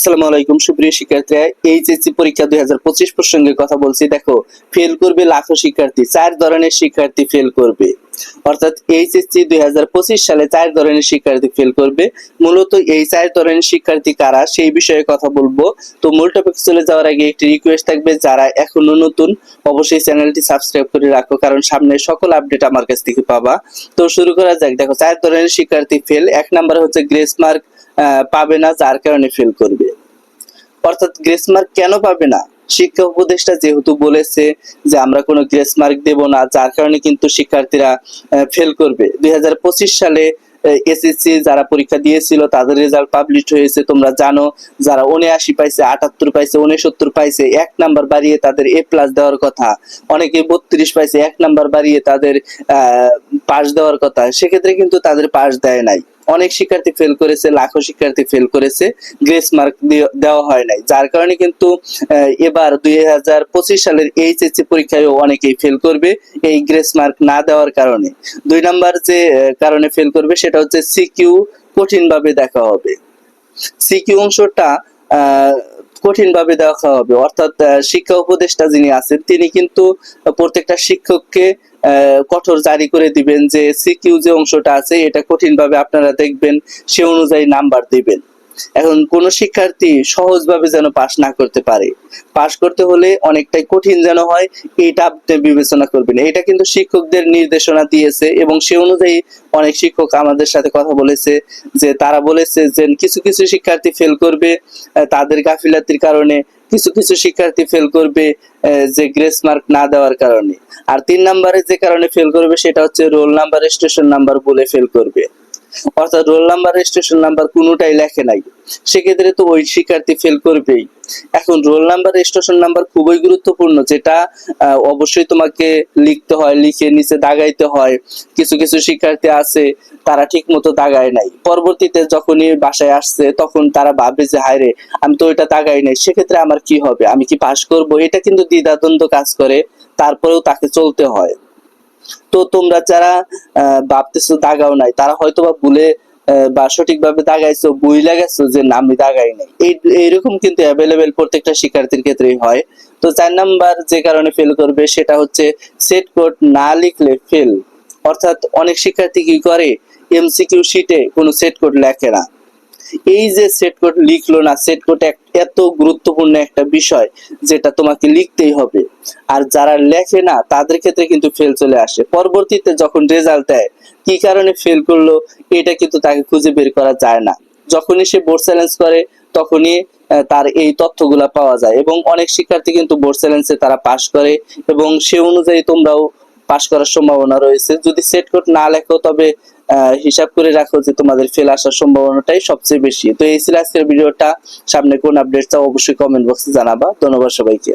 আসসালামু আলাইকুম, সুপ্রিয় শিক্ষার্থীরা। এইচএসসি পরীক্ষা দুই হাজার পঁচিশ প্রসঙ্গে কথা বলছি। দেখো ফেল করবে লাখো শিক্ষার্থী, চার ধরনের শিক্ষার্থী ফেল করবে। অর্থাৎ এইচএসসি দুই হাজার পঁচিশ সালে চার ধরনের শিক্ষার্থী ফেল করবে। মূলত এই চার ধরনের শিক্ষার্থী কারা, সেই বিষয়ে কথা বলব। তো মূল টপিক চলে যাওয়ার আগে একটি রিকোয়েস্ট থাকবে, যারা এখনও নতুন, অবশ্যই চ্যানেলটি সাবস্ক্রাইব করে রাখো, কারণ সামনে সকল আপডেট আমার কাছ থেকে পাবা। তো শুরু করা যাক। দেখো, চার ধরনের শিক্ষার্থী ফেল এক নাম্বার হচ্ছে গ্রেস মার্ক পাবে না, যার কারণে ফেল করবে। অর্থাৎ গ্রেস মার্ক কেন পাবে না? শিক্ষা উপদেষ্টা যেহেতু বলেছে যে আমরা কোনো গ্রেস মার্ক দেব না, যার কারণে কিন্তু শিক্ষার্থীরা ফেল করবে। দুই হাজার পঁচিশ সালে এসএসসি যারা পরীক্ষা দিয়েছিল, তাদের রেজাল্ট পাবলিশ হয়েছে। তোমরা জানো, যারা উনআশি পাইছে, আটাত্তর পাইছে, উনসত্তর পাইছে, এক নাম্বার বাড়িয়ে তাদের এ প্লাস দেওয়ার কথা। অনেকে বত্রিশ পাইছে, এক নাম্বার বাড়িয়ে তাদের পাস দেওয়ার কথা। সেক্ষেত্রে কিন্তু তাদের পাস দেয় নাই। অনেক শিক্ষার্থী ফেল করেছে, লাখো শিক্ষার্থী ফেল করেছে গ্রেস মার্ক দেওয়া হয় নাই। যার কারণে কিন্তু এবার দুই হাজার পঁচিশ সালের এইচএসসি পরীক্ষায় অনেকেই ফেল করবে এই গ্রেস মার্ক না দেওয়ার কারণে। দুই নাম্বার যে কারণে ফেল করবে সেটা হচ্ছে সিকিউ কঠিনভাবে দেখা হবে। সিকিউ অংশটা কঠিনভাবে দেখা হবে। অর্থাৎ শিক্ষা উপদেষ্টা যিনি আছেন, তিনি কিন্তু প্রত্যেকটা শিক্ষককে কঠোর জারি করে দিবেন যে, সিকিউ যে অংশটা আছে, এটা কঠিনভাবে আপনারা দেখবেন, সে অনুযায়ী নাম্বার দিবেন। এখন কোন শিক্ষার্থী সহজভাবে যেন পাশ না করতে পারে। পাশ করতে হলে অনেকটাই কঠিন যেন হয়, এটা আপনি বিবেচনা করবেন। এটা কিন্তু শিক্ষকদের নির্দেশনা দিয়েছে এবং সে অনুযায়ী অনেক শিক্ষক আমাদের সাথে কথা বলেছে যে তারা বলেছে যে কিছু কিছু শিক্ষার্থী ফেল করবে তাদের গাফিলাতির কারণে কিছু কিছু শিক্ষার্থী ফেল করবে যে গ্রেস মার্ক না দেওয়ার কারণে। আর তিন নম্বরে যে কারণে ফেল করবে সেটা হচ্ছে রোল নাম্বার স্টেশন নাম্বার বলে ফেল করবে। অর্থাৎ রোল নাম্বার রেজিস্ট্রেশন নাম্বার কোনোটাই লেখে নাই। সেক্ষেত্রে তো ওই শিক্ষার্থী ফেল করবেই। এখন রোল নাম্বার রেজিস্ট্রেশন নাম্বার খুবই গুরুত্বপূর্ণ, যেটা অবশ্যই তোমাকে লিখতে হয়, লিখে নিচে দাগাইতে হয়। কিছু কিছু শিক্ষার্থী আছে, তারা ঠিক মতো দাগায় নাই। পরবর্তীতে যখনই বাসায় আসছে, তখন তারা ভাবে যে হায় রে আমি তো ওইটা দাগাই নাই। সেক্ষেত্রে আমার কি হবে? আমি কি পাশ করব? এটা কিন্তু দ্বিধাদ্বন্দ্ব কাজ করে, তারপরেও তাকে চলতে হয়। তো তোমরা যারা ভাবতেছো দাগাও নাই, তারা হয়তো বা ভুলে বা সঠিকভাবে দাগাইছো বুঝলে গেছো যে না, আমি দাগাই নাই। এই, এইরকম কিন্তু অ্যাভেলেবেল প্রত্যেকটা শিক্ষার্থীর ক্ষেত্রেই হয়। তো চার নাম্বার যে কারণে ফেল করবে, সেটা হচ্ছে সেট কোড না লিখলে ফেল অর্থাৎ অনেক শিক্ষার্থী কি করে? এমসিকিউ শিটে কোনো সেট কোড লেখে না। এই যে সেট কোড লিখলো না সেট কোড এত গুরুত্বপূর্ণ একটা বিষয় যেটা তোমাকে লিখতেই হবে। আর যারা লেখে না, তাদের ক্ষেত্রে কিন্তু ফেল চলে আসে। পরবর্তীতে যখন রেজাল্ট দেয়, কি কারণে ফেল করল, এটা কিন্তু তাকে খুঁজে বের করা যায় না। যখনই সে বোর্ড চ্যালেঞ্জ করে, তখনই তার এই তথ্যগুলা পাওয়া যায়। এবং অনেক শিক্ষার্থী কিন্তু বোর্ড চ্যালেঞ্জে তারা পাশ করে, এবং সে অনুযায়ী তোমরাও পাশ করার সম্ভাবনা রয়েছে। যদি সেট কোড না লেখো, তবে হিসাব করে রাখো যে তোমাদের ফেল আসার সম্ভাবনাটাই সবচেয়ে বেশি। তো এই ছিল আজকের ভিডিওটা। সামনে কোন আপডেট চাও অবশ্যই কমেন্ট বক্সে জানাবা। ধন্যবাদ সবাইকে।